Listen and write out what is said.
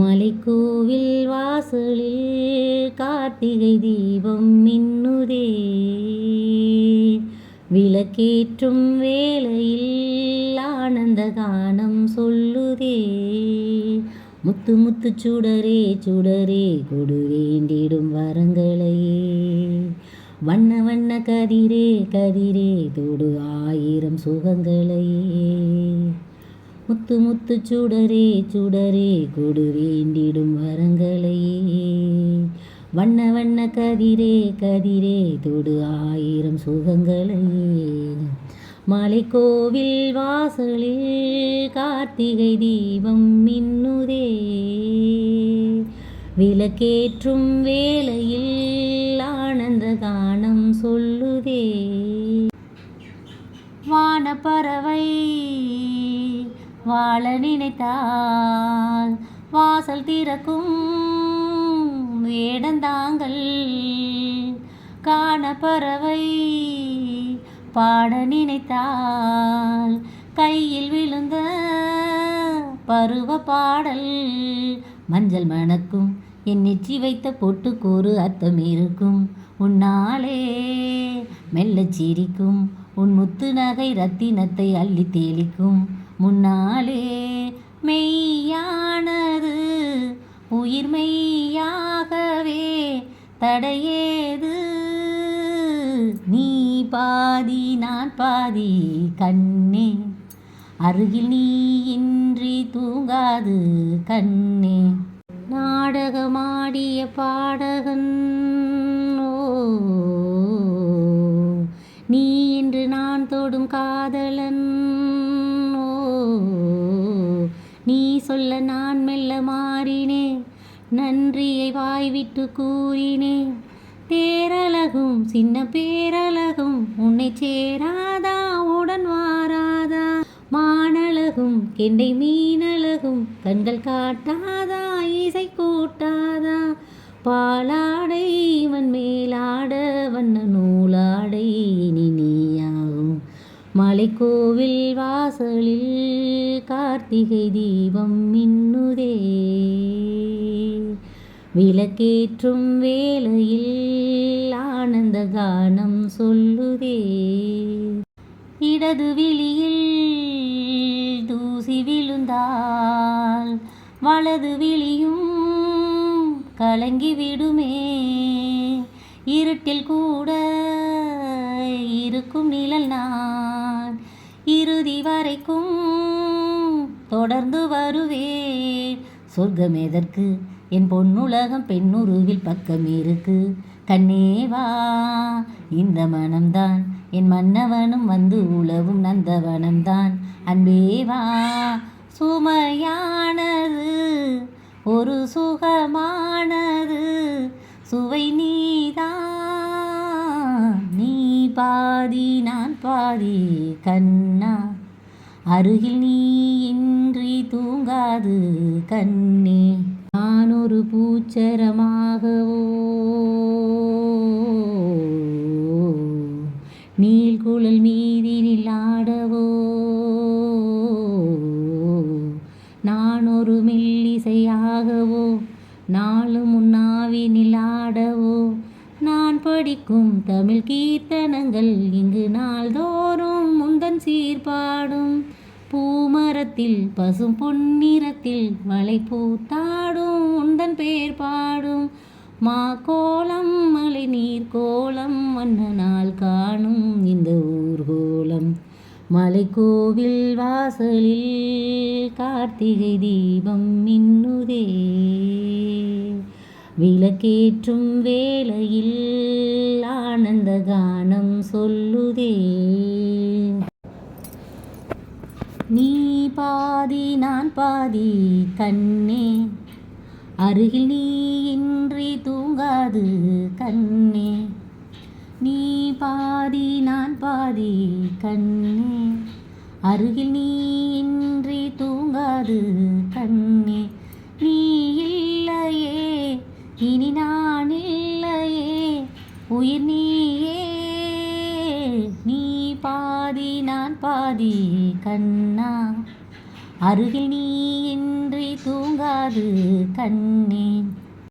மலைக்கோவில் வாசலில் கார்த்திகை தீபம் மின்னுதே. விளக்கேற்றும் வேளையில் ஆனந்த கானம் சொல்லுதே. முத்து முத்து சுடரே சுடரே கொடு வேண்டிடும் வரங்களையே. வண்ண வண்ண கதிரே கதிரே தொடு ஆயிரம் சுகங்களையே. முத்து முத்து சுடரே சுடரே கொடு வேண்டிடும் வரங்களையே வண்ண வண்ண கதிரே கதிரே தொடு ஆயிரம் சுகங்களையே மலைக்கோவில் வாசலில் கார்த்திகை தீபம் மின்னுதே. விளக்கேற்றும் வேளையில் ஆனந்த கானம் சொல்லுதே. வானப்பறவை வாழ நினைத்தால் வாசல் திறக்கும் வேடந்தாங்கள் பறவை பாட நினைத்தால் கையில் விழுந்த பருவ பாடல் மஞ்சள் மணக்கும். என் நெச்சி வைத்த பொட்டுக்கு அத்தம் அர்த்தம் இருக்கும். உன்னாலே மெல்லச் சிரிக்கும். உன் முத்து நகை ரத்தினத்தை அள்ளி தேளிக்கும். முன்னாலே மெய்யானது உயிர் மெய்யாகவே தடையேது. நீ பாதி நான் பாதி கண்ணே அருகில் நீ இன்றி தூங்காது கண்ணே. நாடகமாடிய பாடகன் ஓ நீ இன்று நான் தொடும் காதலன். நீ சொல்ல நான் மெல்ல மாறினேன் நன்றியை வாய்விட்டு கூறினேன் பேரழகும் சின்ன பேரழகும் உன்னை சேராதா உடன் வாராதா? மானழகும் கெண்டை மீனழகும் கண்கள் காட்டாதா இசை கூட்டாதா? பாலாடை இவன் மேலாட வண்ண நூலாடை இனி நீயாகும். மலைக்கோவில் வாசலில் கார்த்திகை தீபம் மின்னுதே. விளக்கேற்றும் வேளையில் ஆனந்த கானம் சொல்லுதே. இடது விழியில் தூசி விழுந்தால் வலது விழியும் கலங்கிவிடுமே இருட்டில் கூட இருக்கும் நிழல் நான் இறுதி வரைக்கும் தொடர்ந்து வருவேன். சொர்க்கம் எதற்கு? என் பொன்னுலகம் பெண்ணுருவில் பக்கம் இருக்கு. கண்ணேவா இந்த மனம்தான். என் மன்னவனும் வந்து உழவும் நந்தவனம்தான். அன்பேவா சுமையானது. ஒரு சுகமானது. சுவை நீதான் நீ பாதி நான் பாதி கண்ணா. அருகில் நீ அது கண்ணே. நான் ஒரு பூச்சரமாகவோ நீள்குழல் மீதினில் ஆடவோ. நான் ஒரு மெல்லிசையாகவோ நாளும் உன்னாவினில் ஆடவோ. நான் படிக்கும் தமிழ் கீர்த்தனங்கள் இங்கு நாள்தோறும் முந்தன் சீர்பாடும். பூமரத்தில் பசும் பொன்னிறத்தில் மலை பூத்தாடும் உந்தன் பேர் பாடும். மா கோலம் மலை நீர் கோலம் மன்னனால் காணும் இந்த ஊர்கோலம் மலைக்கோவில் வாசலில் கார்த்திகை தீபம் மின்னுதே. விளக்கேற்றும் வேளையில் ஆனந்த கானம் சொல்லுதே. நீ பாதி நான் பாதி கண்ணே. அருகில் நீ இன்றி தூங்காது கண்ணே. நீ பாதி நான் பாதி கண்ணே. அருகில் நீ இன்றி தூங்காது கண்ணே. நீ இல்லையே இனி நான் இல்லையே. உயிர் நீ பாதி நான் பாதி கண்ணா. அருகில் நீ இன்றி தூங்காது தூங்காது கண்ணே